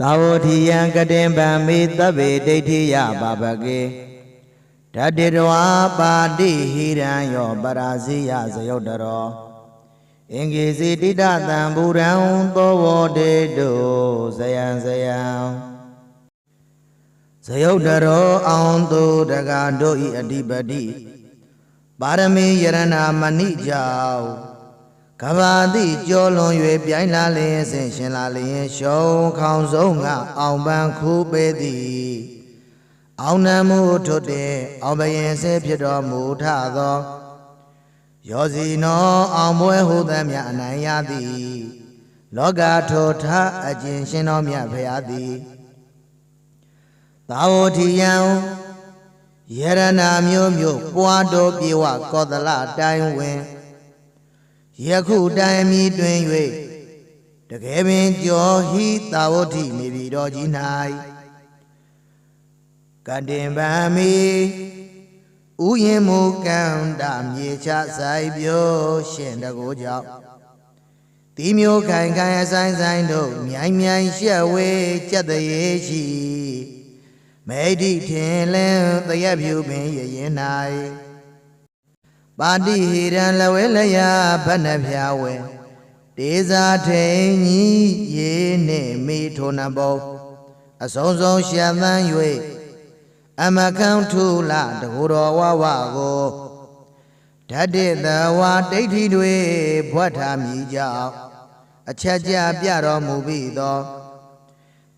သာဝတိယံကတင်ဗံမေသဗ္ဗေဒိဋ္ဌိယပါပကေဓတ္တိတဝါပါတိဟိရံယောပရာဇိယဇယုတ်တရောအင်္ဂေစီတိတတံဘူရံသောဝတေတုဇယံဇယံဇယုတ်တရောအောင်သူတကတို့ဤအဓိပတိပါရမီယရဏမဏိကြောင့် ကဘာတိကြောလွန်၍ပြိုင်လာလျင်ဆင်ရှင်လာလျင်ရှုံးခေါင်ဆုံးကအောင်ပန်းခူးပေသည်အောင်နမှုထွတ်တဲ့အောင်ဘယင်စေဖြစ်တော်မူထသောယောဇီနောအောင်ပွဲဟုသမျှအနိုင်ရသည်လောကထောထအကျင်ရှင်တော်မြတ်ဖရာသည်သာဝတိယံယရဏမျိုးမျိုးပွားတော်ပြေဝကောသလတိုင်းဝင် ယခုတိုင်မီတွင်၍တကယ်ပင်ကြောဟိသာဝတိနေပြီတော်ကြီး၌ကတင်ဗံမီဥယင်မူကန္တာမြေချဆိုင်ပြိုးရှင်တကိုကြောင့်တီမျိုးခိုင်ခိုင်အဆိုင်ဆိုင်တို့မြိုင်မြိုင်ရှက်ဝေးကြက်တရေရှိမေဒိထင်လင်းတရက်ဖြူပင်ရရင်၌ ပါတိဟိရံလဝဲလျာဘဏ္ဍဖြာဝဲတေဇာထိန်ကြီးရေနှင့်မိထိုနဘောအစုံစုံရှံသန်း၍အမခံထုလတကူတော်ဝဝကိုဓာတိတဝါဒိဋ္ဌိတွေဖွက်ထားမိကြောင်းအချက်ကြပြတော်မူပြီးသော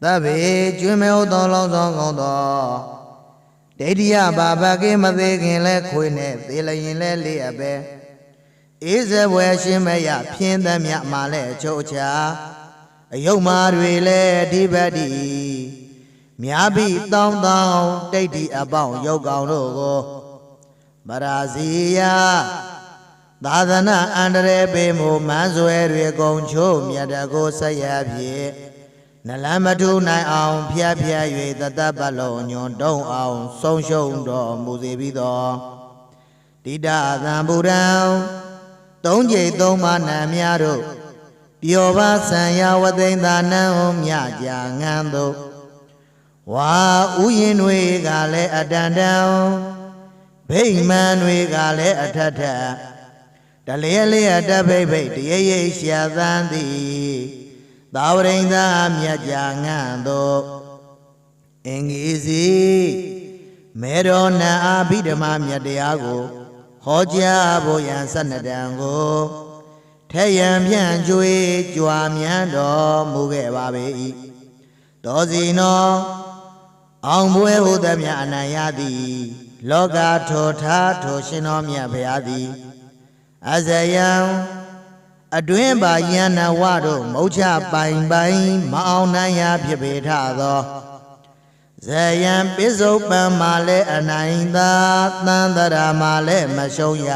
သဗ္ဗေကျွမ်းမဲဥသောလောင်းဆောင်ကောင်းသော ဒိဋ္ဌိယဘာဘကေမသေးခင်လဲခွေနဲ့သေးလျင်လဲလေးအပဲအေးဇဝဲရှင်မယဖြင်းသမျှမာလဲအချုပ်ချာအယုတ်မာတွေလဲအဓိပတိမြာပိတောင်းတောင်းတိတ်ဒီအပေါင်းရုပ်ကောင်တို့ကိုပရာဇီယသာသနာအန္တရေပေမူမန်းဆွဲတွေကုံချိုးမြတ်တကိုဆက်ရဖြင့် နလမထုနိုင်အောင်ဖျက်ဖျက်၍တတပတ်လုံးညွန်တုံးအောင်ဆုံးရှုံးတော်မူစေပြီးသောတိတသံဗုဒ္ဓံသုံးကြိမ်သုံးပါးနံများတို့ပျော်ပါဆံရဝသိမ့်သာနံမြကြငန်းတို့ဝါဥယင်တွေကလည်းအတန်တန်ဗိမ္မာန်တွေကလည်းအထက်ထက်တလေလေးအတဖိတ်ဖိတ်တရရိပ်ရှာသန်းသည် သာဝရိန်သာမြတ်ကြာငန့်သောအင်္ဂီစီမေတော်နံအာဘိဓမ္မာမြတ်တရားကိုဟောကြားဖို့ရန်၁၂တန်ကိုထဲယံဖြန့်ကျွေးကြွာမြန်းတော်မူခဲ့ပါပေ၏တောစီနောအောင်ပွဲဟုသမျှအနံ့ရသည်လောကထောထားထိုရှင်တော်မြတ်ဖရာသည်အဇယံ အတွင်းပါယန္နဝတို့မௌချပိုင်ပိုင်မအောင်နိုင်ရာဖြစ်ပေထသောဇယံပိစုပံမာလဲအနိုင်သာသံတရာမာလဲမရှုံးရ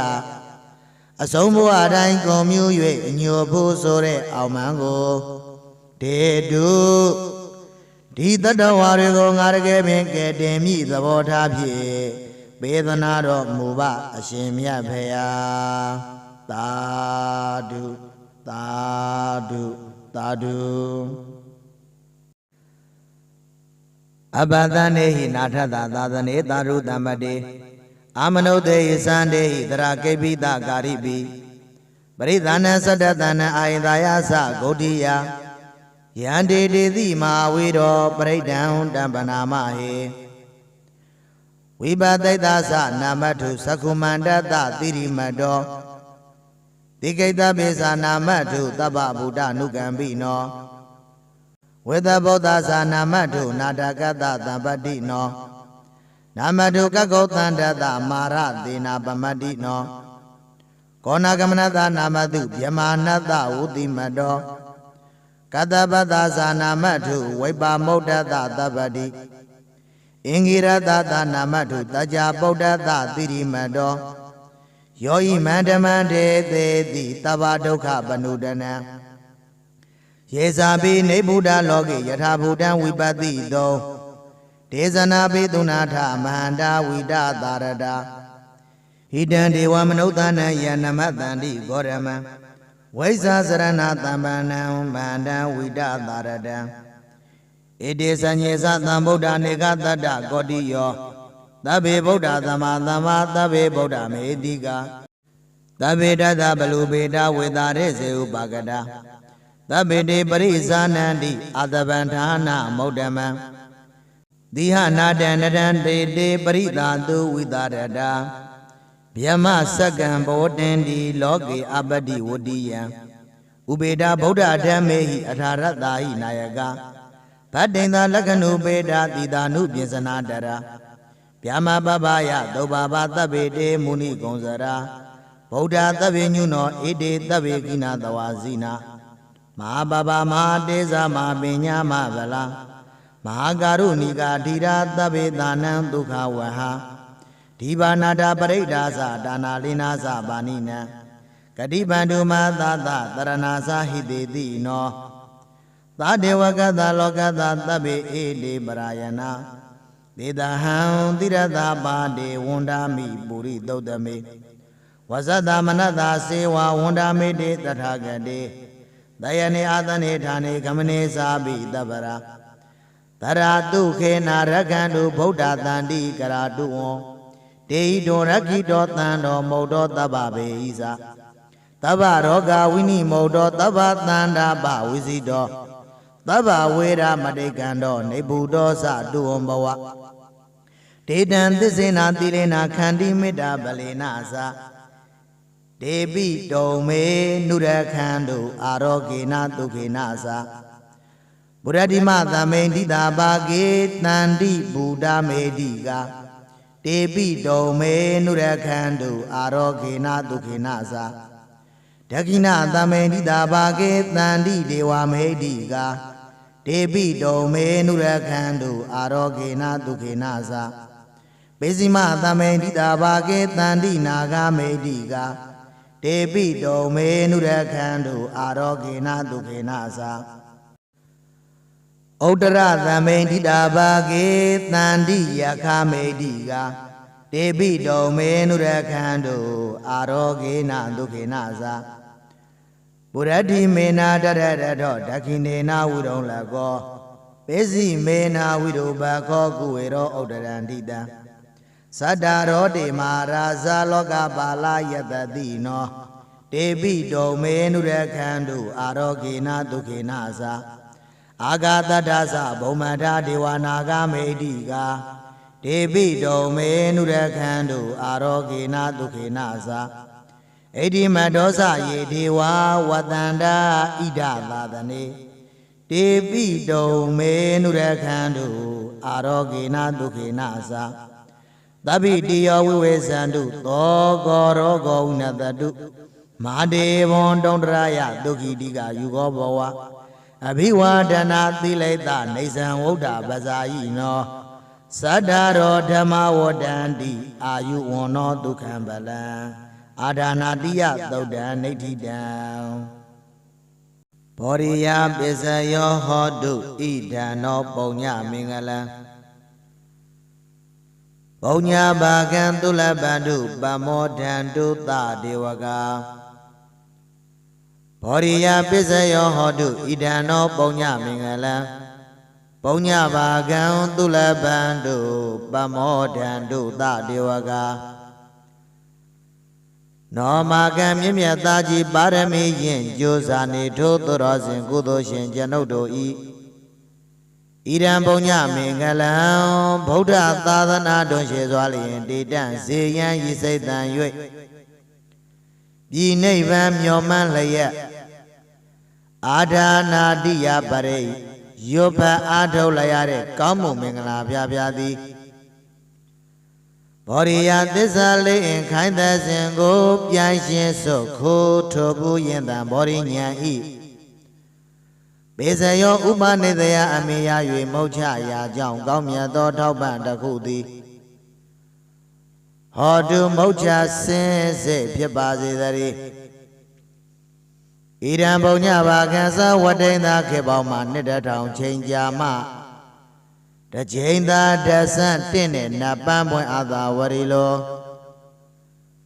အဆုံးဘဝတိုင်းကွန်မြူ၍အညိုဖို့ဆိုတဲ့အောင်မန်းကိုဒေတုဒီတတဝါတွေကိုငါတကယ်ပင်ကဲတင်မိသဘောထားဖြင့်ပေးသနာတော်မူပါအရှင်မြတ်ဖေယ သာဓုသာဓုသာဓုအဘသနေဟိနာထသသာသနေသာရုတမတေအာမနုတေယသန္တေဟိတရာကိပိတကာရိပိပရိသနသတ္တတနအာယတာယသဂௌတိယယန္တေတေတိမာဝေရောပရိဒံတံပနာမဟေဝိပသိတ္တသနာမထုသက္ခုမန္တတသီရိမတော တိကိတပိသနာမထုတပ္ပဗုဒ္ဓနုကံပိနောဝေသဗုဒ္ဓသာနာမထုနာတကတသံပတ္တိနောနာမထုကကုတ်တန္တတမာရသေနာပမတ္တိနောကောနာကမနတနာမတုဗြမာနတဝုတိမတောကတပတ္တသာနာမထုဝိပါမုဒ္ဒတသဗ္ဗတိအင်္ဂိရတသနာမထုတကြပုဒ္ဒတသီရိမတော ယောဤမန္တမန္တေသေတိတဗ္ဗဒုက္ခပနုဒနံယေဇာပိနေဗုဒ္ဓလောကေယထာဘူတံဝိပတိတောဒေဇနာပိသုနာထမဟန္တာဝိတသာရတာဟိတံဒေဝမနုဿာနံယနမတန္တိဂောရမံဝိဇာစရဏသမ္ပန္နံမန္တံဝိတသာရတံဣတိစညေသသံဗုဒ္ဓနေကတတ္တကောတိယော သဗ္ဗေဗုဒ္ဓသမ္မာသမ္မာသဗ္ဗေဗုဒ္ဓမေတိကာသဗ္ဗေတတဘလူပေတဝေတာရေစေဥပါကတာသဗ္ဗေတေပရိဇာနန္တိအာတဗန္ဌာနာမௌဒ္ဓမံသီဟနာတံနတံတေတေပရိသာတုဝိတာရတာဗျမစက္ကံဘောတင်ဒီလောကေအပတိဝတ္တိယံဥပေတာဗုဒ္ဓဓမ္မေဟိအထာရတ္တာဟိနာယကဗတ္တိန်သာလက္ခဏုပေတာတိတာနုပြင်စနာတရာ ဗျမပပယသုဘာဘသဗ္ဗေတေမုနိကုံစရာဗုဒ္ဓသဗ္ဗညုနောဣတိသဗ္ဗေကိနာတဝါဇိနာမဟာပပမဟာတေဇာမဟာပညာမဗလာမဟာကာရုဏိကာဓိရာသဗ္ဗေသာနံဒုက္ခဝဟဒီဘာနာတာပရိဒါသဒါနာလိနာသပါဏိနံဂတိပန္တုမသသတရဏာသဟိတေတိနောသာဒေဝကတလောကတသဗ္ဗေဧတေပရာယနာ ဒေတဟံတိရတပါတေဝန္ဒာမိပုရိသုတ်တမေဝဇတမနတစေဝဝန္ဒာမေတေတထာဂတေတယနေအာသနေဌာနေကမနေစာပိတပရာတရာတုခေနာရကံတုဗုဒ္ဓတန္တိကရာတုဝံတေဟိတောရခိတောတံတော်မௌတောတဗ္ဗဘေဣဇာတဗ္ဗရောဂဝိနိမௌတောတဗ္ဗတန္တာပဝိစီတောသဗ္ဗဝေရမတိကံတော်နေဗုဒ္ဓောသတုဝံဘဝ ဒေတံသစ္စေနာတိလေနာခန္တိမေတ္တာပလေနာသာဒေပိတုံမေနုရခန္တုအာရောဂေနဒုခေနသာဗုဒ္ဓတိမသမိန်တိတာဘာကေတန္တိဘုဒ္ဓမေတိကတေပိတုံမေနုရခန္တုအာရောဂေနဒုခေနသာဒကိနသမိန်တိတာဘာကေတန္တိဒေဝမေတိကဒေပိတုံမေနုရခန္တုအာရောဂေနဒုခေနသာ ပေစီမသမိန်တိတာဘာကေတန္တိနာဂမေတိကတေပိတုံမေနုရခန္တုအာရောဂေနဒုခေနသာဩတရသမိန်တိတာဘာကေတန္တိယခမေတိကတေပိတုံမေနုရခန္တုအာရောဂေနဒုခေနသာပုရတိမေနာတရရတောဒခိနေနာဝိရုံလကောပေစီမေနာဝိရုပခောကုဝေရောဥဒရန္တိတံ သတ္တရောတေမာရာဇာလောကပါဠယတတိနောတေပိတုံမေနုရခန္တုအာရောဂေနဒုခေနသာအာဂတတ္တသဘုံမထာဒေဝနာဂမေတိကာဒေပိတုံမေနုရခန္တုအာရောဂေနဒုခေနသာဣတိမဒောဇယေဒေဝဝတန္တာဣဒသာသနေတေပိတုံမေနုရခန္တုအာရောဂေနဒုခေနသာ သဗ္ဗိတိယောဝိဝေဇန္တုသောကောရောဂောဥနတတုမာဒေဝံတုံတရယဒုက္ခိတိကယူကောဘဝအဘိဝဒနာသီလိတနေဇံဝုဒ္ဓပဇာယိနောသတ္တရောဓမ္မဝတ္တန္တိအာယုဝန္နောဒုက္ခံပလံအာဒါနာတိယသုတ်တံနေဋ္ဌိတံဘောရိယပစ္စယောဟောတုဣဒံနောပုံညမင်္ဂလံ ပုံညာဘာကံသုလပန္တုပမောဒန္တုသဒေဝကာဘောရိယပစ္စယောဟောတုဣဒံနောပုံညမင်္ဂလံပုံညဘာကံသုလပန္တုပမောဒန္တုသဒေဝကာနောမာကံမြင့်မြတ်သားကြီးပါရမီယင်ကြိုးစားနေထိုးသောတော်စဉ်ကုသိုလ်ရှင်ကျွန်ုပ်တို့ဤ ဣရံပုံညမင်္ဂလံဗုဒ္ဓသာသနာတွင်ရှေစွာလျင်တေတန့်ဇေယံဤစိတ်တန်၍ပြည်နိဗ္ဗာန်မျော်မှန်းလျက်အာဒါနာတိယပရိရွတ်ဖတ်အားထုတ်လိုက်ရတဲ့ကောင်းမှုမင်္ဂလာပြပြသည်ဘောရိယသစ္စာလေးအင်ခိုင်းတဲ့စဉ်ကိုပြိုင်ရှင်ဆုတ်ခိုးထိုဘူးရင်တံဘောရိညာဤ ပေဇယောဥပနိတယအမေယ၍မௌချရာကြောင့်ကောင်းမြတ်သောထောက်ပံ့တစ်ခုသည်ဟောတုမௌချစင်စေဖြစ်ပါစေတည်းဣရံဘုံညဘာကံသဝတ္တိန်သာခေပေါင်းမှာနှစ်တထောင်ချိန်ကြာမှတချိန်သာတဆန့်တင့်တဲ့နတ်ပန်းပွင့်အာသာဝရီလို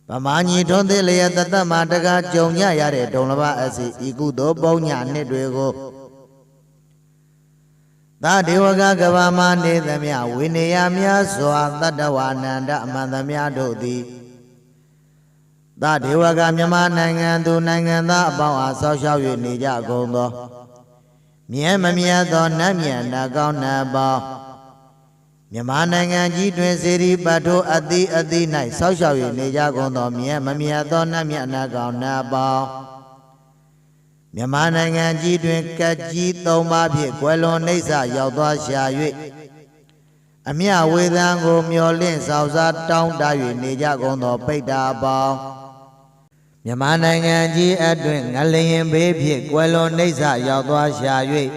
ဗမာညီထွန်းသေးလျက်တသက်မှာတကားကြုံညရတဲ့ဒုံလဘအစီဤကုသို့ပုံညနှစ်တွေကို သာဒေဝကကဘာမနေသမျှဝိနေယများစွာတတ္တဝအနန္တအမှန်သမျှတို့သည်သာဒေဝကမြန်မာနိုင်ငံသူနိုင်ငံသားအပေါင်းအားဆောက်ရှောက်၍နေကြကုန်သောမြဲမမြတ်သောနတ်မြတ်နာကောင်းနာပေါင်းမြန်မာနိုင်ငံကြီးတွင်စေရီပတ်ထိုးအတိအတိ၌ဆောက်ရှောက်၍နေကြကုန်သောမြဲမမြတ်သောနတ်မြတ်နာကောင်းနာပေါင်း မြန်မာနိုင်ငံကြီးတွင်ကက်ကြီး၃ပါးဖြင့်ကွယ်လွန်နှိမ့်ဆရောက်သွားရှာ၍အမြဝေဒံကိုမျော်လင့်ဆောင်စားတောင်းတ၍နေကြကုန်သောပိဋ္ဌာပေါင်းမြန်မာနိုင်ငံကြီးအတွင်ငလျင်ဘေးဖြင့်ကွယ်လွန်နှိမ့်ဆရောက်သွားရှာ၍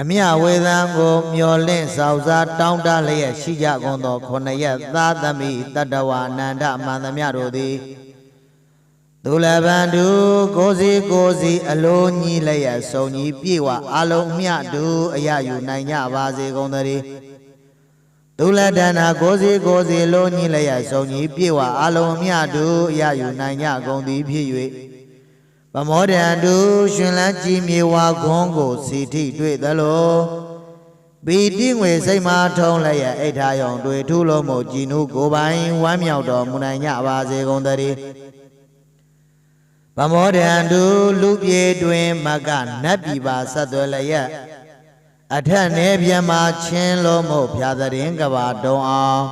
အမြဝေဒံကိုမျော်လင့်ဆောင်စားတောင်းတလျက်ရှိကြကုန်သောခொနရက်သားသမီးတတ္တဝအနန္တအမှန်သမျှတို့သည် ဒုလဗန္တုကိုစီကိုစီအလိုညီလျက်စုံညီပြေဝအလုံးမြတူအရယူနိုင်ကြပါစေကုန်သတည်းဒုလဒနာကိုစီကိုစီလိုညီလျက်စုံညီပြေဝအလုံးမြတူအရယူနိုင်ကြကုန်သည်ဖြစ်၍ပမောဒံတုရှင်လန်းကြည်မြေဝါခွန်ကိုစီထိတွေ့သလိုပီတိငွေစိတ်မာထုံးလျက်အိဋ္ဌာယုံတွေ့ထူလုံးမို့ကြည်နုကိုယ်ပိုင်ဝမ်းမြောက်တော်မူနိုင်ကြပါစေကုန်သတည်း ဗမောဒံတုလူပြေတွင်မကနတ်ပြည်ပါဆက်သွယ်လျက်အထက်နေပြမချင်းလုံးမို့ဖြာသရင်ကဘာတုံအောင်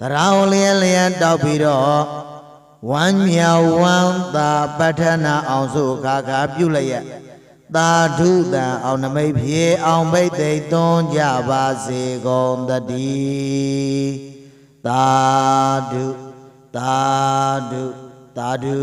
တရောင်လျက်လျက်တောက်ပြီးတော့ဝမ်းမြောက်ဝမ်းသာပဋ္ဌနာအောင်စုခါခါပြုလျက်သာဓုတံအောင်နမိတ်ဖြေအောင်ပိတ်သိမ့်သွန်းကြပါစေကုန်တည်းသာဓုသာဓု သာဓု